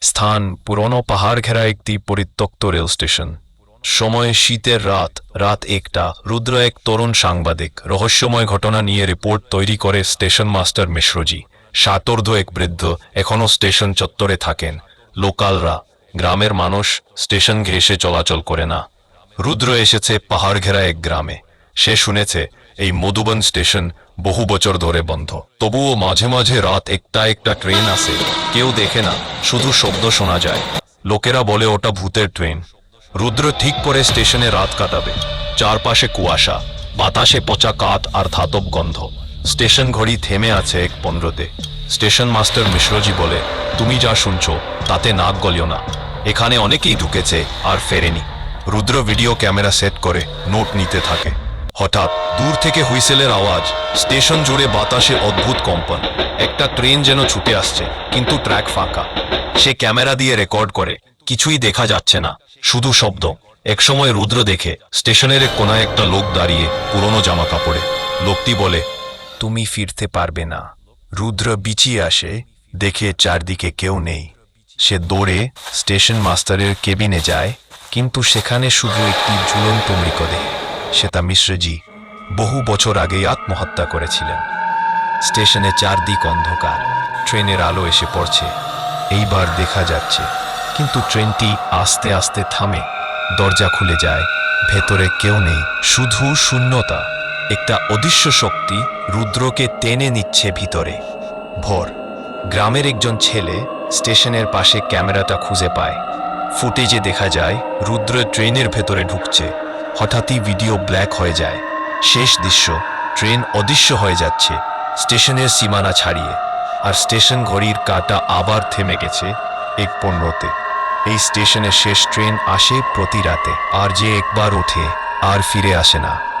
স্থান পুরনো পাহাড় ঘেরা একটি পরিত্যক্ত রেল স্টেশন। সময় শীতের রাত রাত একটা, রুদ্র এক তরুণ সাংবাদিক, রহস্যময় ঘটনা নিয়ে রিপোর্ট তৈরি করে স্টেশন মাস্টার মিশ্রজি। সাতর্ধ এক বৃদ্ধ এখনও স্টেশন চত্বরে থাকেন। লোকালরা, গ্রামের মানুষ, স্টেশন ঘেঁষে চলাচল করে না। রুদ্র এসেছে পাহাড় ঘেরা এক গ্রামে। সে শুনেছে এই মধুবন স্টেশন বহু বছর ধরে বন্ধ। তবুও মাঝে মাঝে রাত একটা একটা ট্রেন আসে। কেউ দেখে না, শুধু শব্দ শোনা যায়। লোকেরা বলে ওটা ভূতের ট্রেন। রুদ্র ঠিক করে স্টেশনে রাত কাটাবে। চারপাশে কুয়াশা, বাতাসে পচা কাঠ আর ধাতব গন্ধ। স্টেশন ঘড়ি থেমে আছে এক পনেরোতে। স্টেশন মাস্টার মিশ্রজি বলে, তুমি যা শুনছো, তাতে নাক গলিও না। এখানে অনেকেই ঢুকেছে আর ফেরেনি। রুদ্র ভিডিও ক্যামেরা সেট করে নোট নিতে থাকে। হঠাৎ দূর থেকে হুইসেলের আওয়াজ, স্টেশন জুড়ে বাতাসে অদ্ভুত কম্পন। একটা ট্রেন যেন ছুটে আসছে, কিন্তু ট্র্যাক ফাঁকা। সে ক্যামেরা দিয়ে রেকর্ড করে, কিছুই দেখা যাচ্ছে না, শুধু শব্দ। একসময় রুদ্র দেখে, স্টেশনের এক কোনায় একটা লোক দাঁড়িয়ে পুরনো জামা কাপড়ে লোকটি বলে, তুমি ফিরতে পারবে না। রুদ্র বিচিয়ে আসে, দেখে চারদিকে কেউ নেই। সে দৌড়ে স্টেশন মাস্টারের কেবিনে যায়, কিন্তু সেখানে শুধু একটি ঝুলন্ত মৃতদেহ। সেটা মিশ্রজি বহু বছর আগেই আত্মহত্যা করেছিলেন। স্টেশনে চারদিক অন্ধকার, ট্রেনের আলো এসে পড়ছে, এইবার দেখা যাচ্ছে। কিন্তু ট্রেনটি আস্তে আস্তে থামে, দরজা খুলে যায়, ভেতরে কেউ নেই, শুধু শূন্যতা, একটা অদৃশ্য শক্তি রুদ্রকে টেনে নিচ্ছে ভিতরে। ভোর, গ্রামের একজন ছেলে স্টেশনের পাশে ক্যামেরাটা খুঁজে পায়। ফুটেজে দেখা যায়, রুদ্র ট্রেনের ভেতরে ঢুকছে। হঠাৎই ভিডিও ব্ল্যাক হয়ে যায়। শেষ দৃশ্য, ট্রেন অদৃশ্য হয়ে যাচ্ছে, স্টেশনের সীমানা ছাড়িয়ে। আর স্টেশন ঘড়ির কাটা আবার থেমে গেছে এক পণ্যতে। এই স্টেশনের শেষ ট্রেন আসে প্রতি রাতে। আর যে একবার ওঠে, আর ফিরে আসে না।